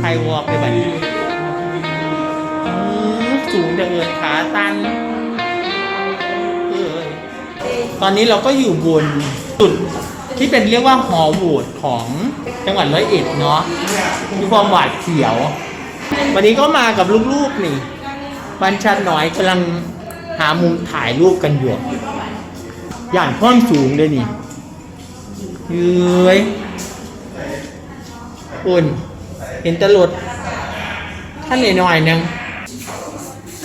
ไทวอลกได้แบบนี้สูงจังเลยขาตันเออตอนนี้เราก็อยู่บนจุดที่เป็นเรียกว่าหอโหวตของจังหวัดร้อยเอ็ดเนาะมีความหวาดเสียว วันนี้ก็มากับลูกๆนี่บัญชันน้อยกำลังหามุมถ่ายรูปกันอยู่ย่านพ้อนสูงเลยนี่เย้ยอุ่น เห็นแตลดท่านหน่อยๆนึง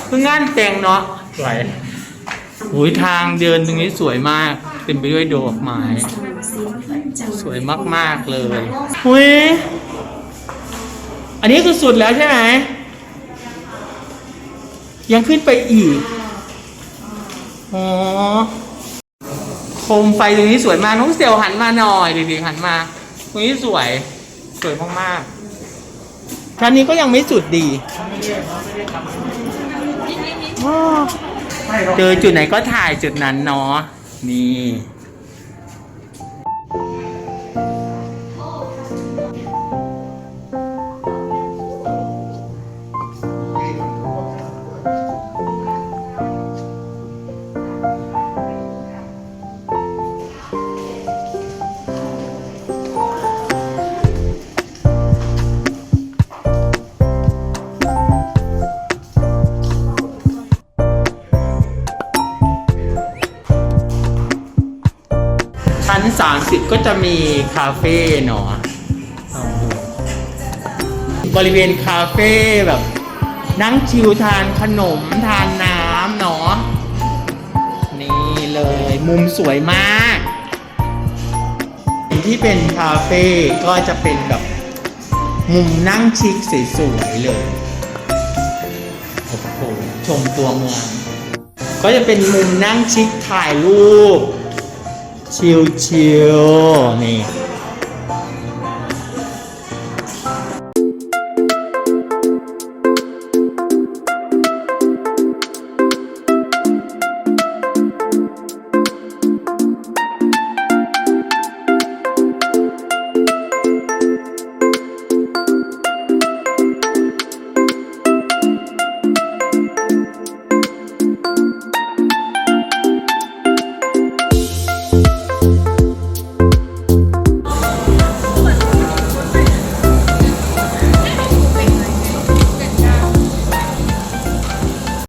เพิ่งงานแต่งเนาะสวยหุยทางเดินตรงนี้สวยมากเต็มไปด้วยดอกไม้ สวยมาก ๆ เลยหุยอันนี้คือสุดแล้วใช่ไหม ยังขึ้นไปอีก อ๋อ โคมไฟตรงนี้สวยมาก น้องเซลลหันมาหน่อยดีๆหันมา ตรงนี้สวย สวยมาก ๆ ชั้นนี้ก็ยังไม่สุดดีอ้อเจอจุดไหนก็ถ่ายจุดนั้นเนาะนี่ ชั้น 30 ก็จะมีคาเฟ่เนาะบริเวณคาเฟ่แบบ นั่งชิลทานขนมทานน้ำเนาะนี่เลยมุมสวยมากที่เป็นคาเฟ่ก็จะเป็นแบบมุมนั่งชิคสวยๆเลยโอ้โหชมตัวเมือง ก็จะเป็นมุมนั่งชิคถ่ายรูป ชิลชิลๆนี่